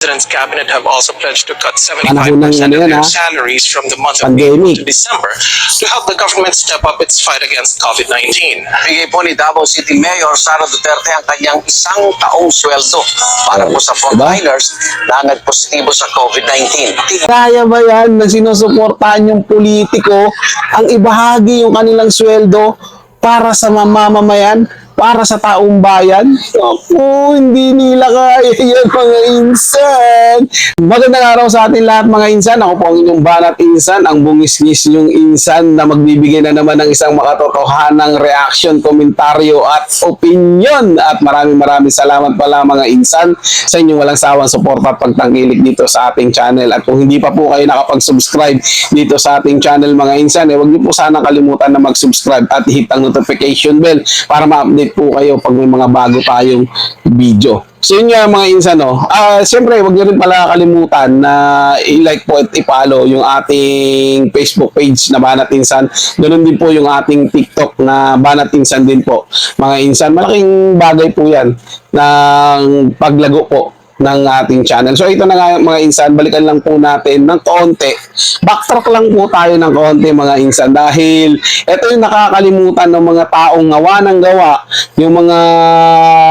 President's cabinet have also pledged to cut 75% Panahon ng of ano their ha? salaries from the month of Pandemic. April to December to help the government step up its fight against COVID-19. Bigay po ni Davao City Mayor Sara Duterte ang kanyang isang taong sweldo para po sa frontliners na nagpositibo sa COVID-19. Kaya ba yan na sinusuportahan yung politiko ang ibahagi yung kanilang sweldo para sa mamamayan, para sa taong bayan? Ako, hindi nila kaya yan mga insan. Magandang araw sa atin lahat mga insan. Ako po ang inyong banat insan, ang bungis-ngis yung insan na magbibigay na naman ng isang makatotohanang reaction, komentaryo at opinion. At maraming maraming salamat pala mga insan sa inyong walang sawang suporta at pagtangkilik dito sa ating channel. At kung hindi pa po kayo nakapag-subscribe dito sa ating channel mga insan, eh, huwag niyo po sana kalimutan na mag-subscribe at hit ang notification bell para ma-update po kayo pag may mga bago tayong video. So yun nga mga insan, no? Ah, siyempre, huwag niyo rin pala kalimutan na i-like po at i-follow yung ating Facebook page na Banat Insan. Ganun din po yung ating TikTok na Banat Insan din po. Mga insan, malaking bagay po yan ng paglago po ng ating channel. So ito na nga mga insan, balikan lang po natin ng konti. Backtrack lang po tayo ng konti mga insan dahil ito yung nakakalimutan ng mga taong gawa ng gawa, yung mga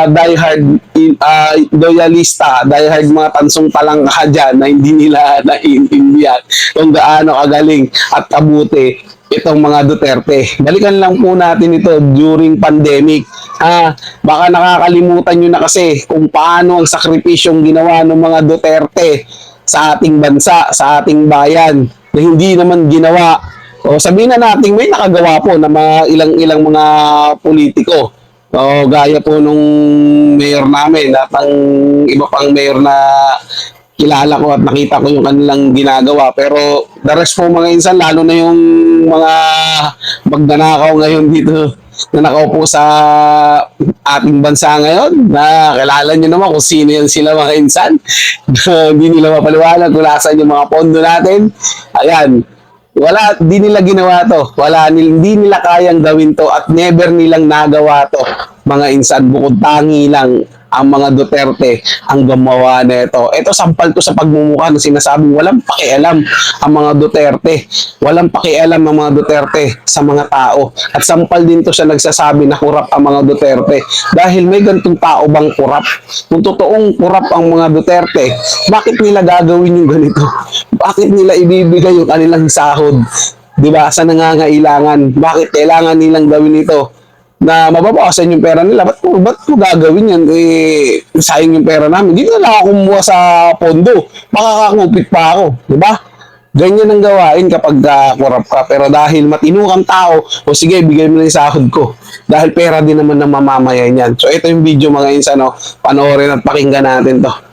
diehard uh, loyalista, diehard mga tansong palangka dyan na hindi nila naiintindihan kung gaano kagaling at kabuti itong mga Duterte. Balikan lang po natin ito during pandemic. Ah, baka nakakalimutan nyo na kasi kung paano ang sakripisyong ginawa ng mga Duterte sa ating bansa, sa ating bayan, na hindi naman ginawa. O sabihin na natin may nakagawa po na mga ilang-ilang mga politiko. O gaya po nung mayor namin at ang iba pang mayor na kilala ko at nakita ko yung kanilang ginagawa. Pero the rest po mga insan, lalo na yung mga magnanakaw ngayon dito na nakaupo sa ating bansa ngayon na kilala nyo naman kung sino yan sila mga insan. Hindi nila mapaliwanag kung nasan yung mga pondo natin. Ayan, wala, di nila ginawa to. Wala, hindi nila kayang gawin to at never nilang nagawa to. Mga insan, bukod tangi lang ang mga Duterte ang gumawa nito. Ito sampal to sa pagmumukha na sinasabing walang pakialam ang mga Duterte. Walang pakialam ang mga Duterte sa mga tao. At sampal din to siya nagsasabi na kurap ang mga Duterte. Dahil may gantong tao bang kurap? Kung totoong kurap ang mga Duterte, bakit nila gagawin yung ganito? Bakit nila ibibigay yung kanilang sahod? Di ba? Sa nangangailangan. Bakit kailangan nilang gawin ito? Na mababawasan yung pera nila. Ba't ko, ba't ko gagawin yan? Eh, sayang yung pera namin. Dito na lang ako kumuha sa pondo. Makakakupit pa ako. Ba? Ganyan ang gawain kapag uh, ka. Pero dahil matino kang tao, o sige, bigay mo na yung sahod ko. Dahil pera din naman ng mamamayan yan. So, ito yung video mga insan, no? Panoorin at pakinggan natin to.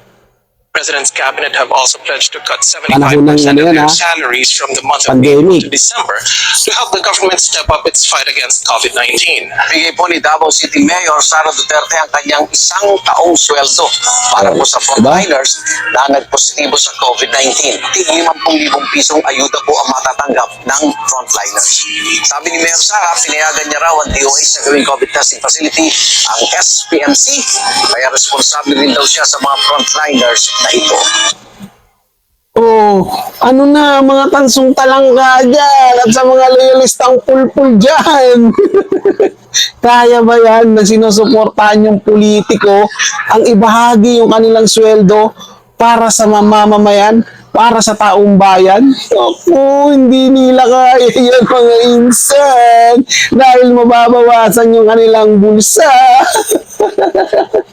President's cabinet have also pledged to cut 75% Panahon ng of ano their ha? salaries from the month of Pandemic. April to December to help the government step up its fight against COVID-19. Bigay po ni Davao City Mayor Sara Duterte ang kanyang isang taong sweldo para po sa frontliners na nagpositibo sa COVID-19. Tig 50,000 pisong ayuda po ang matatanggap ng frontliners. Sabi ni Mayor Sara, pinayagan niya raw ang DOH sa gawing COVID testing facility ang SPMC. Kaya responsable din daw siya sa mga frontliners na ito. Oh, ano na mga tansong talangga dyan at sa mga loyalistang pulpul dyan. Kaya ba yan na sinusuportahan yung politiko ang ibahagi yung kanilang sweldo para sa mamamayan, para sa taong bayan? Ako, hindi nila kaya yan mga insan dahil mababawasan yung kanilang bulsa.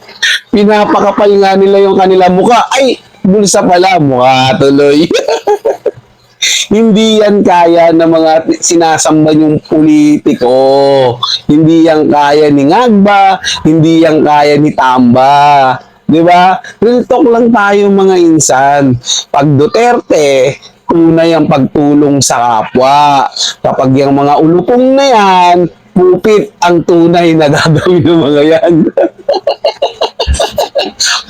Pinapakapal nga nila yung kanilang muka. Ay, bulsa pala, mukha tuloy. Hindi yan kaya ng mga sinasamba yung politiko. Hindi yan kaya ni Ngagba, hindi yan kaya ni Tamba. Di ba? Real talk lang tayo mga insan. Pag Duterte, tunay ang pagtulong sa kapwa. Kapag yung mga ulupong na yan, pupit ang tunay na gagawin ng mga yan.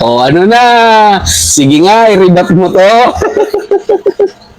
o ano na, sige nga, i-redact mo to.